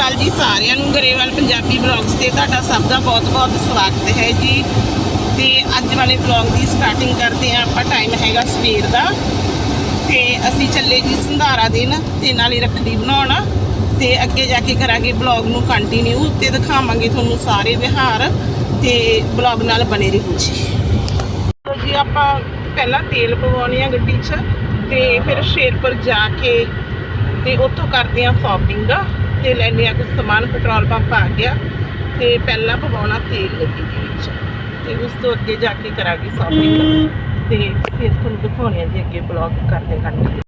ਅਕਾਲ ਜੀ ਸਾਰਿਆਂ ਨੂੰ ਗਰੇਵਾਲ ਪੰਜਾਬੀ ਬਲੌਗਸ ਤੇ ਤੁਹਾਡਾ ਸਭ ਦਾ ਬਹੁਤ-ਬਹੁਤ ਸਵਾਗਤ ਹੈ ਜੀ। ਤੇ ਅੱਜ ਵਾਲੇ ਬਲੌਗ ਦੀ ਸਟਾਰਟਿੰਗ ਕਰਦੇ ਹਾਂ, ਆਪਾਂ ਟਾਈਮ ਹੈਗਾ ਸਵੇਰ ਦਾ। ਤੇ ਅਸੀਂ ਚੱਲੇ ਜੀ ਸੰਧਾਰਾ ਦਿਨ ਤੇ ਨਾਲੇ ਰੱਖੜੀ ਬਣਾਉਣਾ। ਤੇ ਅੱਗੇ ਜਾ ਕੇ ਕਰਾਂਗੇ ਬਲੌਗ ਨੂੰ ਕੰਟੀਨਿਊ ਤੇ ਦਿਖਾਵਾਂਗੇ ਤੁਹਾਨੂੰ ਸਾਰੇ ਵਿਹਾਰ ਤੇ ਬਲੌਗ ਨਾਲ ਬਣੇ ਰਹੋ ਜੀ। ਜੀ, ਆਪਾਂ ਪਹਿਲਾਂ ਤੇਲ ਪਵਾਉਣੇ ਆ ਗੱਡੀ 'ਚ ਤੇ ਫਿਰ ਸ਼ੇਰਪੁਰ ਜਾ ਕੇ ਤੇ ਉੱਥੋਂ ਕਰਦੇ ਆ ਸ਼ਾਪਿੰਗ ਤੇ ਲੈਨੇ ਆ ਕੁਝ ਸਮਾਨ ਪੈਟਰੋਲ ਪੰਪ ਆ ਗਿਆ ਤੇ ਪਹਿਲਾਂ ਪਵਾਉਣਾ ਤੇਲ ਲੱਗੀ ਦੇ ਵਿੱਚ ਤੇ ਉਸ ਤੋਂ ਅੱਗੇ ਜਾ ਕੇ ਕਰਾਂਗੇ ਸ਼ਾਪਿੰਗ ਤੇ ਫਿਰ ਤੁਹਾਨੂੰ ਦਿਖਾਉਣੇ ਆ ਜੀ ਅੱਗੇ ਬਲੌਗ ਕਰਦੇ ਕਰਦੇ।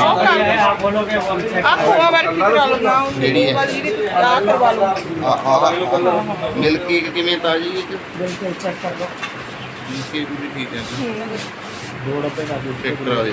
ਆਹ ਬੋਲੋਗੇ ਆਹ ਖੋਆ ਵਰਗੀ ਪ੍ਰੋਬਲਮ ਨਾ ਹੁੰਦੀ ਹੈ ਆਹ ਕਰਵਾ ਲਓ। ਆਹ ਮਿਲ ਕੇਕ ਕਿਵੇਂ ਤਾਜੀ ਹੈ ਬਿਲਕੁਲ ਚੈੱਕ ਕਰ ਲਓ। ਮਿਲ ਕੇਕ ਵੀ ਠੀਕ ਹੈ ਦੋ ਡੱਬੇ ਦਾ ਚੈੱਕ ਕਰਾ ਦੇ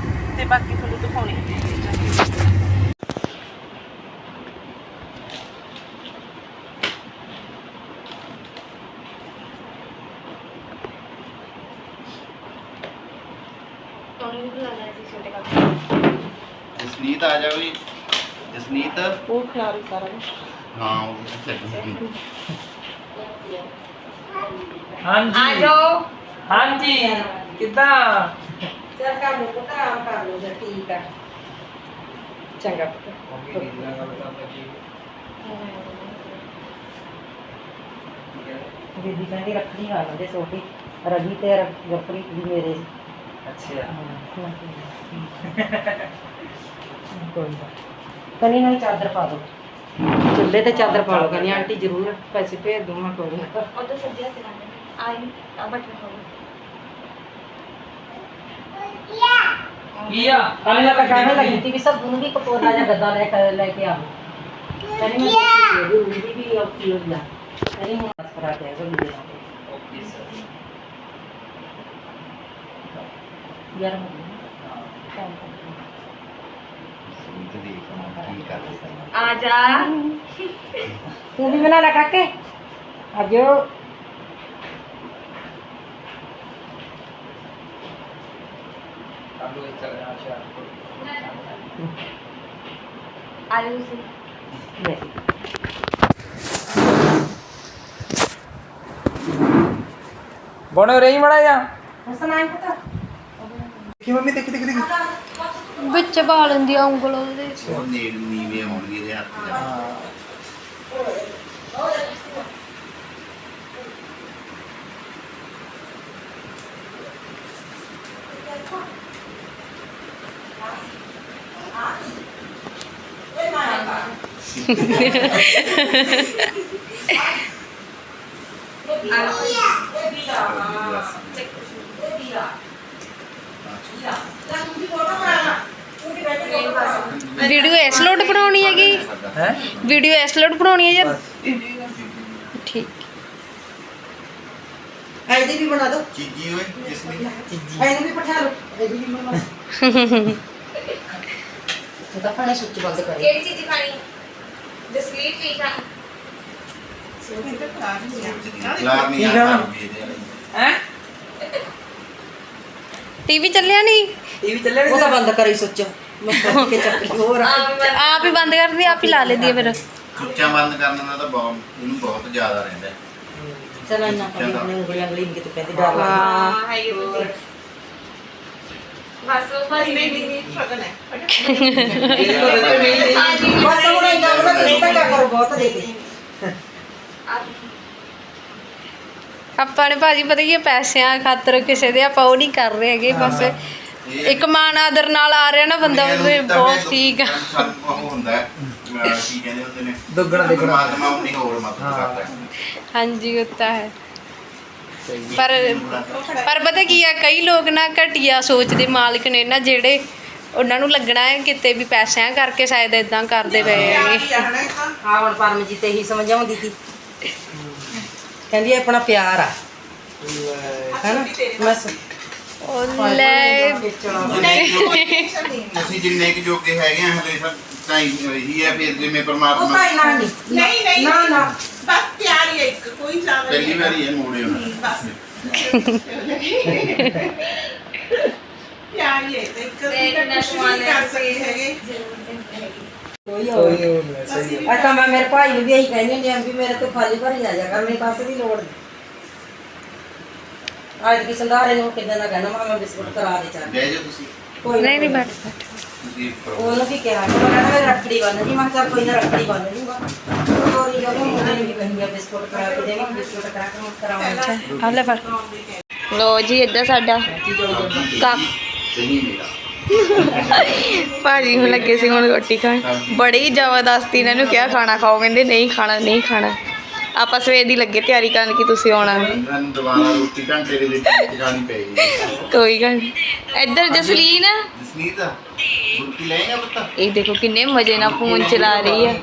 ਤੇ ਬਾਕੀ ਤੁਹਾਨੂੰ ਦਿਖਾਉਣੀ ਜਸਨੀਤ ਆ ਜਾ। ਵੀ ਜਸਨੀਤ? ਉਹ ਖਿਆਲ ਹੀ ਹਾਂ ਉਹ ਛੱਡ ਹਾਂਜੀ। ਆ ਜਾਓ। ਹਾਂਜੀ। ਕਿੱਦਾਂ? ਚੱਲ ਕਰ ਲਓ ਪੁੱਤ ਕਰ ਲਓ ਫਿਰ ਠੀਕ ਆ। ਚੰਗਾ ਪੁੱਤ। ਮੰਮੀ ਦੀ ਨਾਲ ਗੱਲ ਕਰਨ ਲੱਗੀ। ਠੀਕ ਹੈ ਬੀਬੀ ਕਹਿੰਦੀ ਰੱਖਣੀ ਖਾ ਲੈਂਦੇ ਸੋਟੀ ਰਵੀ ਤੇ ਗਪਰੀ ਵੀ ਮੇਰੇ। ਅੱਛਾ। ਕੋਈ ਨਾ। ਕਨੀ ਨਾਲ ਚਾਦਰ ਪਾ ਦੋ ਚੁੱਲ੍ਹੇ ਤੇ ਚਾਦਰ ਪਾ ਲਓ ਕਹਿੰਦੀ ਆਂਟੀ ਜ਼ਰੂਰ ਪੈਸੇ ਭੇਜ ਦੂੰਗਾ ਕੋਈ ਨਾ। ਉਧਰ ਸੱਜਿਆ ਤੇ ਆਈ ਆ ਬਟਨ ਹੋਵੇ ਕੀ ਤੂੰ ਵੀ ਬਣਾ ਲੈ ਕਾਕੇ। ਅੱਜ அனுபவிச்சவன் ஆஷா বনে রেই মারাই যা কি মম্মি দেখি দেখি দেখি ਵਿੱਚ ਪਾ ਲੈਂਦੀ ਆ ਉਂਗਲ ਉਹਦੇ ਉਹ ਨੀਲ ਨੀਵੇਂ ਹੋਣਗੇ ਦੇ ਹੱਥ ਹਾਂ ਵੀਡੀਓ ਇਸ ਲੋਡ ਬਣਾਉਣੀ ਹੈਗੀ है? ਵੀਡੀਓ ਇਸ ਲੋਡ ਬਣਾਉਣੀ ਹੈ ਜਾਂ ਠੀਕ ਇਹਦੀ ਵੀ ਬਣਾ ਦੋ ਚੀਜੀ ਓਏ ਜਸਨੀਤ ਇਹਨੂੰ ਵੀ ਪਠਾ ਲਓ ਇਹਦੀ ਵੀ ਬਣਾ ਲਓ ਉਹਦਾ ਪਾਣੀ ਸੁੱਚ ਬੰਦ ਕਰੇ ਕਿਹੜੀ ਚੀਜ਼ ਖਾਣੀ ਜਸਲੀਨ ਕੀ ਨਹੀਂ ਟੀਵੀ ਚੱਲਿਆ ਨਹੀਂ? ਇਹ ਬੰਦ ਕਰੀ ਸੁੱਚ। ਮੈਂ ਕੱਟ ਕੇ ਚੱਕ ਲਈ ਹੋਰ ਆਪ ਹੀ ਬੰਦ ਕਰਦੀ ਆਪ ਹੀ ਲਾ ਲੈਂਦੀ ਹੈ ਫਿਰ। ਸੁੱਚਾਂ ਬੰਦ ਕਰਨ ਦਾ ਤਾਂ ਬਹੁਤ ਇਹਨੂੰ ਬਹੁਤ ਜ਼ਿਆਦਾ ਰਹਿੰਦਾ ਚਲ ਇੰਨਾ ਕਰੀ ਆਪਣੇ ਉਂਗਲੀ ਕਿਤੇ ਪੈਸੇ ਡਰ ਲੱਗਦਾ। ਹਾਂ ਹਾਈ ਹੋਰ ਹੁਣ ਇੰਨਾ ਤੁਸੀਂ ਤਾਂ ਕਰੋ ਬਹੁਤ ਦੇ ਦੇ ਆਪਾਂ ਨੇ ਭਾਜੀ ਪਤਾ ਕੀ ਹੈ, ਪੈਸਿਆਂ ਖਾਤਰ ਕਿਸੇ ਦੇ ਆਪਾਂ ਉਹ ਨਹੀਂ ਕਰ ਰਹੇ ਹੈਗੇ ਬਸ ਇੱਕ ਮਾਨ ਆਦਰ ਨਾਲ ਆ ਰਿਹਾ ਨਾ ਬੰਦਾ ਉਹਦੇ ਬਹੁਤ ਠੀਕ ਆ। ਉਹ ਹੁੰਦਾ ਹੈ, ਅਹ ਕੀ ਕਹਿੰਦੇ ਹੁੰਦੇ ਨੇ? ਦੁੱਗਣਾ ਤਿੱਗਣਾ। ਪਰਮਾਤਮਾ ਉਨੀ ਹੋਰ ਮਦਦ। ਕਰਦਾ ਹੈ। ਹਾਂਜੀ ਉਹ ਤਾਂ ਹੈ। ਪਰ ਪਰ ਪਤਾ ਕੀ ਆ ਕਈ ਲੋਕ ਨਾ ਘਟੀਆ ਸੋਚ ਦੇ ਮਾਲਕ ਨੇ ਨਾ ਜਿਹੜੇ ਉਹਨਾਂ ਨੂੰ ਲੱਗਣਾ ਹੈ ਕਿਤੇ ਵੀ ਪੈਸਿਆਂ ਕਰਕੇ ਸ਼ਾਇਦ ਇਦਾਂ ਕਰਦੇ ਪਏ ਹੈਗੇ ਹਾਂ ਹੁਣ ਪਰਮਜੀਤ ਇਹੀ ਸਮਝਾਉਂਦੀ ਸੀ। ਕਹਿੰਦੀ ਇਹ ਆਪਣਾ ਪਿਆਰ ਆ। ਹੈਨਾ? ਬਸ। ਉਹ ਲੈ ਅਸੀਂ ਜਿੰਨੇ ਕੁ ਜੋਗੇ ਹੈਗੇ ਆ ਹਲੇ ਸਭ ਤਾਂ ਇਹੀ ਹੈ ਫਿਰ ਜਿਵੇਂ ਉਹ ਪਰਮਾਤਮਾ ਨਾ ਨਹੀਂ। ਨਹੀਂ ਨਹੀਂ ਨਾ ਨਾ। ਬਸ ਪਿਆਰ ਹੀ ਹੈ ਇੱਕ ਕੋਈ ਪਹਿਲੀ ਨਹੀਂ ਵਾਰੀ ਇਹ ਮੋੜੇ ਹੋਣਾ। ਬਸ। ਪਿਆਰ ਹੀ ਹੈ ਤੇ ਇੱਕ ਅਸੀਂ ਤਾਂ ਕੁਛ ਨਹੀਂ ਕਰ ਸਕਦੇ ਹੈਗੇ। ਕੋਈ ਹੋਰ ਨਹੀਂ ਅੱਜ ਤਾਂ ਮੈਂ ਮੇਰੇ ਭਾਈ ਨੂੰ ਵੀ ਇਹੀ ਕਹਿੰਦੀ ਹੁੰਦੀ ਆ ਵੀ ਮੇਰੇ ਤੋਂ ਖਾਲੀ ਭਰੀ ਆ ਜਾ ਕਰ ਮੇਰੇ ਪਾਸੇ ਦੀ ਲੋੜ ਨਹੀਂ। ਅੱਜ ਕੀ ਸੰਧਾਰੇ ਨੂੰ ਕਿਦਾਂ ਦਾ ਕਹਿਣਾ ਮੈਂ ਬਿਸਕੁਟ ਕਰਾ ਦੇ ਚਾਹ ਗਏ ਜੋ ਤੁਸੀਂ। ਕੋਈ ਨਹੀਂ ਨਹੀਂ ਬੈਠ। ਤੁਸੀਂ ਕਰੋ। ਉਹਨੂੰ ਵੀ ਕਿਹਾ ਕਿ ਮੈਂ ਰੱਖੜੀ ਬੰਨ ਜੀ ਮੈਂ ਕਿਹਾ ਚੱਲ ਕੋਈ ਨਾ ਰੱਖੜੀ ਬੰਨ ਜੂਗਾ ਆ ਆ ਲੈ ਫੜ ਲੋ ਜੀ ਇੱਧਰ ਸਾਡਾ ਕਾ ਸਹੀ ਮੇਰਾ ਭਾਜੀ ਨੂੰ ਲੱਗੇ ਸੀ ਹੁਣ ਰੋਟੀ ਖਾਣ। ਬੜੀ ਜ਼ਬਰਦਸਤੀ ਇਹਨਾਂ ਨੂੰ ਕਿਹਾ ਖਾਣਾ ਖਾਓ। ਕਹਿੰਦੇ ਨਹੀਂ ਖਾਣਾ ਨਹੀਂ ਖਾਣਾ। ਆਪਾਂ ਸਵੇਰ ਦੀ ਲੱਗੇ ਤਿਆਰੀ ਕਰਨ ਕਿ ਤੁਸੀਂ ਆਉਣਾ। ਇਹਨਾਂ ਨੂੰ ਦੁਬਾਰਾ ਰੋਟੀ ਘੰਟੇ ਦੇ ਵਿੱਚ ਖਾਣੀ ਪਏਗੀ ਕੋਈ ਗੱਲ ਨਹੀਂ ਇੱਧਰ ਜਸਲੀਨ। ਜਸਨੀਤ ਰੋਟੀ ਲੈਂਗਾ ਪੁੱਤ। ਇਹ ਦੇਖੋ ਕਿੰਨੇ ਮਜ਼ੇ ਨਾਲ ਫੋਨ ਚਲਾ ਰਹੀ ਹੈ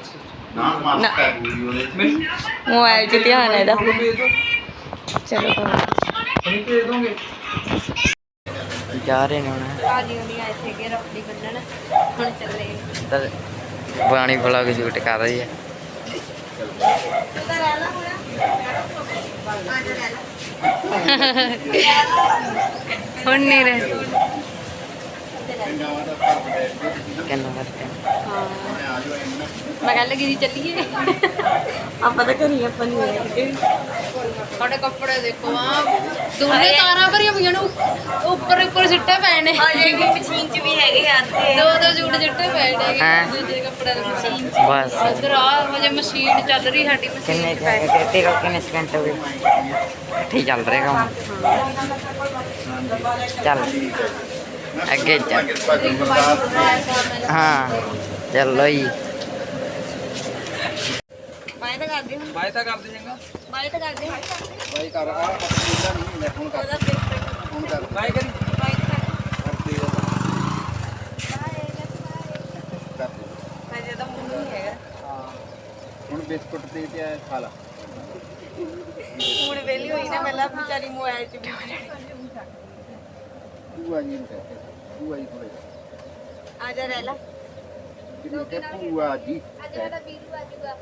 ਨਾ ਮਾਸਕ ਹੈ ਪੂਰੀ ਉਹਦੇ ਚ। ਮੋਬਾਈਲ 'ਚ ਧਿਆਨ ਹੈ ਇਹਦਾ। ਚਲੋ ਜਾ ਰਹੇ ਨੇ ਹੁਣ। ਭਾਜੀ ਹੁਣੀ ਆਏ ਸੀਗੇ ਰੱਖੜੀ ਬੰਨਣ। ਹੁਣ ਚੱਲੇ। ਤਾਂ ਬਾਣੀ ਵਲੌਗ ਸ਼ੂਟ ਕਰ ਰਹੀ ਹੈ। ਹੁਣ ਨਹੀਂ ਰਹੇ ਕਿੰਨਾ ਕਰਕੇ ਮੈਂ ਕਹਿ ਲੱਗੀ ਸੀ ਚੱਲੀਏ। ਆਪਾਂ ਤਾਂ ਘਰੀ ਆਪਾਂ ਨਹੀਂ ਆਏ ਸਾਡੇ ਕੱਪੜੇ ਦੇਖੋ ਆ ਦੋਨੇ ਤਾਰਾਂ ਭਰੀਆਂ ਪਈਆਂ ਨੇ ਉੱਪਰ ਉੱਪਰ ਸਿੱਟੇ ਪਏ ਨੇ। ਹਜੇ ਵੀ ਮਸ਼ੀਨ 'ਚ ਵੀ ਹੈਗੇ ਆ ਦੋ ਦੋ ਜੂੜ ਸਿੱਟੇ ਪਏ ਨੇ ਹੈਂ? ਦੂਜੇ ਕੱਪੜੇ ਦੀ ਮਸ਼ੀਨ 'ਚ। ਬਸ। ਉਧਰ ਆ ਹਜੇ ਮਸ਼ੀਨ ਚੱਲ ਰਹੀ ਸਾਡੀ ਕਿੰਨੇ ਮਸ਼ੀਨ ਪਏ ਤੇਰਾ ਕਿੰਨੇ ਸਕਿੰਟ ਹੋ ਗਏ? ਠੀਕ ਚੱਲ ਰਿਹਾ ਕੰਮ ਚੱਲ। ਅੱਗੇ ਚੱਲ ਕਿਰਪਾ ਕਰੋ ਗੁਰਦਾਸ ਹਾਂ ਚੱਲੋ ਜੀ ਬਾਏ ਤਾਂ ਕਰਦੇ ਹੁਣ ਬਾਈ ਤਾਂ ਕਰਦੇ ਚੰਗਾ ਬਾਏ ਤਾਂ ਕਰਦੇ ਹੁਣ ਬਾਈ ਕਰ ਆ ਪਸੰਦਾ ਨਹੀਂ ਮੈਂ ਫੋਨ ਕਰ ਫੋਨ ਕਰ ਬਾਈ ਕਰੀ ਬਾਏ ਤਾਂ ਕਰਦੇ ਕਰ ਹਜੇ ਤਾਂ ਮੂੰਹ ਨਹੀਂ ਹੈਗਾ ਹੁਣ ਬਿਸਕੁਟ ਦੇ ਤੇ ਆ ਖਾ ਲਾ ਹੁਣ ਵੇਲੀ ਹੋਈ ਨਾ ਪਹਿਲਾਂ ਵਿਚਾਰੀ ਮੋਬਾਈਲ 'ਚ ਵੀ ਭੂਆ ਜੀ ਨੂੰ ਕਹਿ ਭੂਆ ਜੀ ਕੋਲੇ ਆ ਜਾ? ਰਹਿ ਲਾ ਕਿਹਨੇ ਕਿ ਭੂਆ ਜੀ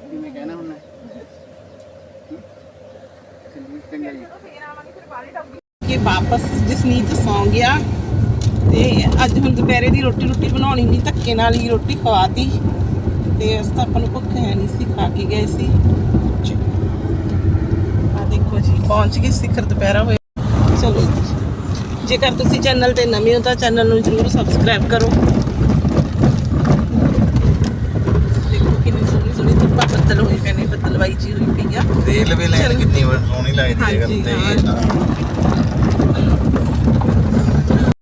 ਕਿਵੇਂ ਕਹਿਣਾ ਹੁੰਦਾ ਚੰਗੀ ਚੰਗਾ ਜੀ। ਕਿ। ਵਾਪਸ ਜਸਨੀਤ ਸੌਂ ਗਿਆ ਤੇ ਅੱਜ ਹੁਣ ਦੁਪਹਿਰੇ ਦੀ ਰੋਟੀ ਰੋਟੀ ਬਣਾਉਣੀ ਨਹੀਂ ਧੱਕੇ ਨਾਲ ਹੀ ਰੋਟੀ ਖਵਾਤੀ। ਤੇ ਉਸ ਤਾਂ ਆਪਾਂ ਨੂੰ ਭੁੱਖ ਹੈ ਨਹੀਂ ਸੀ ਖਾ ਕੇ ਗਏ ਸੀ। ਆ ਦੇਖੋ ਜੀ ਪਹੁੰਚ ਗਏ ਸਿਖਰ ਦੁਪਹਿਰਾ ਹੋਇਆ। ਚਲੋ ਜੀ। ਜੇਕਰ ਤੁਸੀਂ ਚੈਨਲ ਤੇ ਨਵੇਂ ਹੋ ਤਾਂ ਚੈਨਲ ਨੂੰ ਜਰੂਰ ਸਬਸਕ੍ਰਾਈਬ ਕਰੋ। ਦੇਖੋ ਕਿੰਨੀ ਸੋਹਣੀ ਸੋਹਣੀ ਧੁੱਪਾਂ ਬੱਦਲ ਹੋਏ ਪਏ ਨੇ ਬੱਦਲਵਾਈ ਜੀ ਹੋਈ ਪਈ ਆ। ਰੇਲਵੇ ਲਾਈਨ ਕਿੰਨੀ ਸੋਹਣੀ ਲੱਗਦੀ ਹੈ ਗੱਲ ਤੇ।